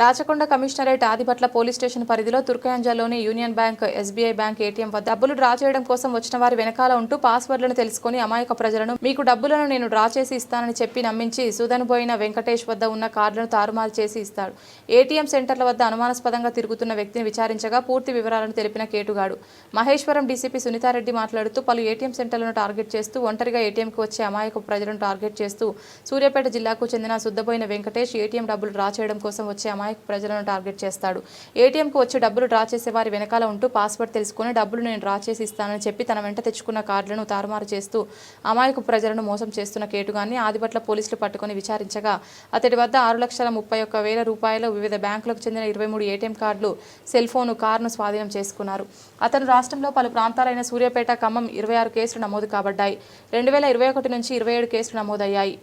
Rachakonda commissionerate Adibatla police station పరిధిలో తుర్కయాంజాలోని union bank SBI bank ATM వద్ద డబ్బులు draw చేయడం కోసం వచ్చిన వారి వెనకాల ఉంటూ పాస్వర్డ్లను తెలుసుకుని అమాయక ప్రజలను మీకు డబ్బులను నేను డ్రా చేసి ఇస్తానని చెప్పి నమ్మించి సుదనుబోయిన వెంకటేష్ వద్ద ఉన్న కార్డులను తారుమారు చేసి ఇస్తాడు. ఏటీఎం సెంటర్ల వద్ద అనుమానాస్పదంగా తిరుగుతున్న వ్యక్తిని విచారించగా పూర్తి వివరాలను తెలిపిన కేటుగాడు. మహేశ్వరం డీసీపీ సునీతారెడ్డి మాట్లాడుతూ పలు ఏటీఎం సెంటర్లను టార్గెట్ చేస్తూ ఒంటరిగా ఏటీఎంకి వచ్చే అమాయక ప్రజలను టార్గెట్ చేస్తూ సూర్యాపేట జిల్లాకు చెందిన సుద్దబోయిన వెంకటేష్ ఏటీఎం డబ్బులు డ్రా చేయడం కోసం వచ్చే అమాయక ప్రజలను టార్గెట్ చేస్తాడు. ఏటీఎంకు వచ్చి డబ్బులు డ్రా చేసే వారి వెనకాల ఉంటూ పాస్వర్డ్ తెలుసుకుని డబ్బులు నేను డ్రా చేసి ఇస్తానని చెప్పి తన వెంట తెచ్చుకున్న కార్డులను తారుమారు చేస్తూ అమాయక ప్రజలను మోసం చేస్తున్న కేటుగాన్ని ఆదిపట్ల పోలీసులు పట్టుకుని విచారించగా అతడి వద్ద ఆరు లక్షల ముప్పై ఒక్క వేల రూపాయలు వివిధ బ్యాంకులకు చెందిన ఇరవై మూడు ఏటీఎం కార్డులు సెల్ ఫోను కారును స్వాధీనం చేసుకున్నారు. అతను రాష్ట్రంలో పలు ప్రాంతాలైన సూర్యాపేట ఖమ్మం ఇరవై ఆరు కేసులు నమోదు కాబడ్డాయి. రెండు వేల ఇరవై ఒకటి నుంచి ఇరవై ఏడు కేసులు నమోదయ్యాయి.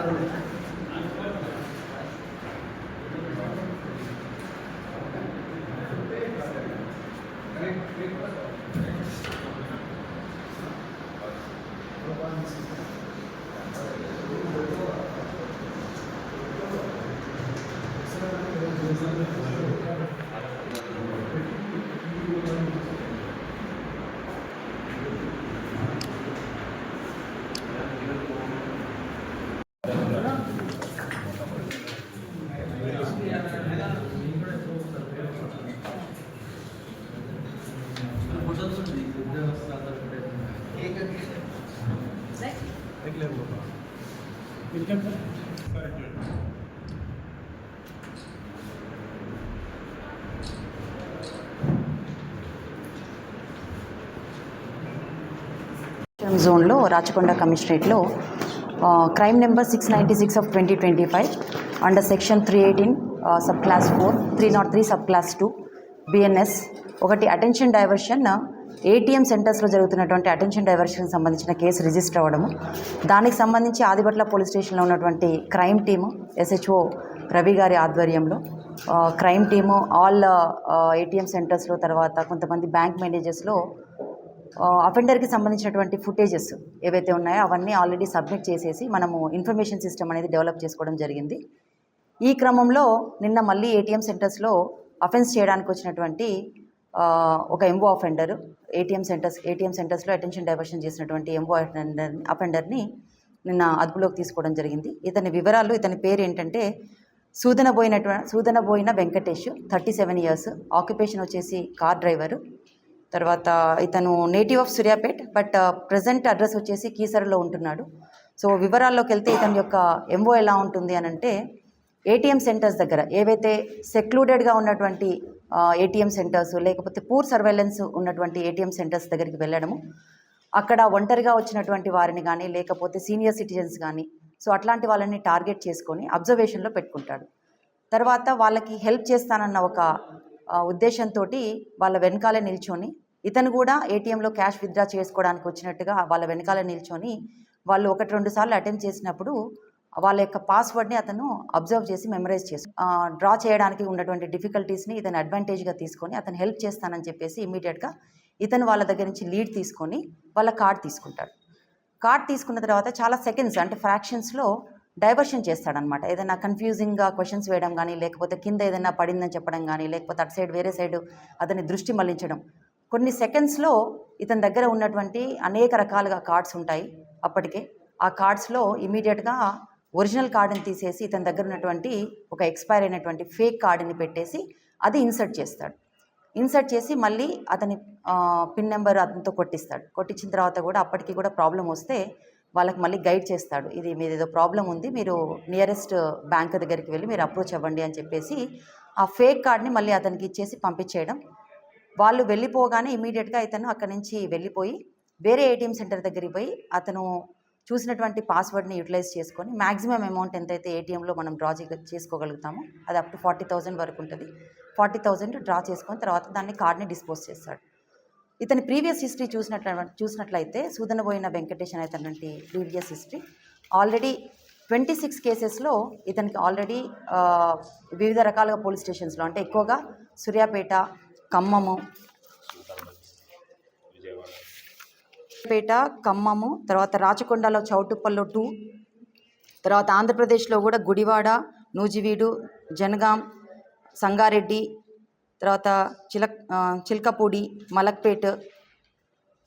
క్రాంతి తీసుకో జోన్లో Rachakonda కమిషనరేట్లో crime number six ninety six of twenty twenty five under section three eighteen sub clause four three not three sub clause two BNS ఒకటి అటెన్షన్ డైవర్షన్ ఏటీఎం సెంటర్స్లో జరుగుతున్నటువంటి అటెన్షన్ డైవర్షన్ సంబంధించిన కేసు రిజిస్టర్ అవ్వడము. దానికి సంబంధించి ఆదిబట్ల పోలీస్ స్టేషన్లో ఉన్నటువంటి crime team SHO Ravi గారి ఆధ్వర్యంలో క్రైమ్ టీము ఆల్ ఏటీఎం సెంటర్స్లో తర్వాత కొంతమంది బ్యాంక్ మేనేజర్స్లో అఫెండర్కి సంబంధించినటువంటి ఫుటేజెస్ ఏవైతే ఉన్నాయో అవన్నీ ఆల్రెడీ సబ్మిట్ చేసేసి మనము ఇన్ఫర్మేషన్ సిస్టమ్ అనేది డెవలప్ చేసుకోవడం జరిగింది. ఈ క్రమంలో నిన్న మళ్ళీ ఏటీఎం సెంటర్స్లో అఫెన్స్ చేయడానికి వచ్చినటువంటి ఒక MO offender ATM centres ATM సెంటర్స్లో అటెన్షన్ డైవర్షన్ చేసినటువంటి ఎంబో అఫెండర్ అఫెండర్ని నిన్న అదుపులోకి తీసుకోవడం జరిగింది. ఇతని వివరాలు ఇతని పేరు ఏంటంటే సూదనబోయినటువంటి Sudanaboina Venkatesh thirty seven years occupation వచ్చేసి కార్ డ్రైవరు తర్వాత ఇతను native of Suryapet but present address వచ్చేసి కీసరలో ఉంటున్నాడు. సో వివరాల్లోకి వెళ్తే ఇతని యొక్క ఎంఓ ఎలా ఉంటుంది అని అంటే ఏటీఎం సెంటర్స్ దగ్గర ఏవైతే సెక్లూడెడ్గా ఉన్నటువంటి ఏటీఎం సెంటర్స్ లేకపోతే పూర్ సర్వేలెన్స్ ఉన్నటువంటి ఏటీఎం సెంటర్స్ దగ్గరికి వెళ్ళడము. అక్కడ ఒంటరిగా వచ్చినటువంటి వారిని కానీ లేకపోతే సీనియర్ సిటిజన్స్ కానీ సో అట్లాంటి వాళ్ళని టార్గెట్ చేసుకొని అబ్జర్వేషన్లో పెట్టుకుంటాడు. తర్వాత వాళ్ళకి హెల్ప్ చేస్తానన్న ఒక ఉద్దేశంతో వాళ్ళ వెనకాలే నిల్చొని ఇతను కూడా ఏటీఎంలో క్యాష్ విత్డ్రా చేసుకోవడానికి వచ్చినట్టుగా వాళ్ళ వెనకాల నిల్చొని వాళ్ళు ఒకటి రెండు సార్లు అటెంప్ట్ చేసినప్పుడు వాళ్ళ యొక్క పాస్వర్డ్ని అతను అబ్జర్వ్ చేసి మెమరైజ్ చేసి డ్రా చేయడానికి ఉన్నటువంటి డిఫికల్టీస్ని ఇతను అడ్వాంటేజ్గా తీసుకొని అతను హెల్ప్ చేస్తానని చెప్పేసి ఇమీడియట్గా ఇతను వాళ్ళ దగ్గర నుంచి లీడ్ తీసుకొని వాళ్ళ కార్డ్ తీసుకుంటాడు. కార్డ్ తీసుకున్న తర్వాత చాలా సెకండ్స్ అంటే ఫ్రాక్షన్స్లో డైవర్షన్ చేస్తాడనమాట ఏదైనా కన్ఫ్యూజింగ్గా క్వశ్చన్స్ వేయడం కానీ లేకపోతే కింద ఏదైనా పడిందని చెప్పడం కానీ లేకపోతే అటు సైడ్ వేరే సైడ్ అతని దృష్టి మళ్ళించడం కొన్ని సెకండ్స్లో ఇతని దగ్గర ఉన్నటువంటి అనేక రకాలుగా కార్డ్స్ ఉంటాయి అప్పటికే. ఆ కార్డ్స్లో ఇమీడియట్గా ఒరిజినల్ కార్డుని తీసేసి ఇతని దగ్గర ఉన్నటువంటి ఒక ఎక్స్పైర్ అయినటువంటి ఫేక్ కార్డుని పెట్టేసి అది ఇన్సర్ట్ చేస్తాడు. ఇన్సర్ట్ చేసి మళ్ళీ అతని పిన్ నెంబర్ అతనితో కొట్టిస్తాడు. కొట్టించిన తర్వాత కూడా అప్పటికి కూడా ప్రాబ్లం వస్తే వాళ్ళకి మళ్ళీ గైడ్ చేస్తాడు. ఇది మీది ఏదో ప్రాబ్లం ఉంది మీరు నియరెస్ట్ బ్యాంక్ దగ్గరికి వెళ్ళి మీరు అప్రోచ్ అవ్వండి అని చెప్పేసి ఆ ఫేక్ కార్డ్ని మళ్ళీ అతనికి ఇచ్చేసి పంపించేయడం. వాళ్ళు వెళ్ళిపోగానే ఇమీడియట్గా ఇతను అక్కడి నుంచి వెళ్ళిపోయి వేరే ఏటీఎం సెంటర్ దగ్గరికి పోయి అతను చూసినటువంటి పాస్వర్డ్ని యూటిలైజ్ చేసుకొని మ్యాక్సిమం అమౌంట్ ఎంతైతే ఏటీఎంలో మనం డ్రా చేసుకోగలుగుతామో అది అప్ టు ఫార్టీ థౌజండ్ వరకు ఉంటుంది. ఫార్టీ థౌజండ్ డ్రా చేసుకొని తర్వాత దాన్ని కార్డ్ని డిస్పోజ్ చేస్తాడు. ఇతని ప్రీవియస్ హిస్టరీ చూసినట్ల చూసినట్లయితే సూదనబోయిన వెంకటేష్ అనేటటువంటి previous history already twenty six కేసెస్లో ఇతనికి ఆల్రెడీ వివిధ రకాలుగా పోలీస్ స్టేషన్స్లో అంటే ఎక్కువగా సూర్యాపేట ఖమ్మము పేట ఖమ్మము తర్వాత రాచకొండలో చౌటుప్పల్లో టూ తర్వాత ఆంధ్రప్రదేశ్లో కూడా గుడివాడ నూజివీడు జనగాం సంగారెడ్డి తర్వాత చిలక్ చిల్కపూడి మలక్పేట్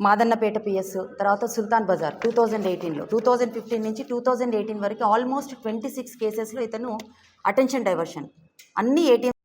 మాదన్నపేట పిఎస్ తర్వాత సుల్తాన్ బజార్ టూ థౌజండ్ ఎయిటీన్లో. టూ థౌజండ్ ఫిఫ్టీన్ నుంచి టూ థౌజండ్ ఎయిటీన్ వరకు ఆల్మోస్ట్ ట్వంటీ సిక్స్ కేసెస్లో ఇతను అటెన్షన్ డైవర్షన్. అన్ని ATM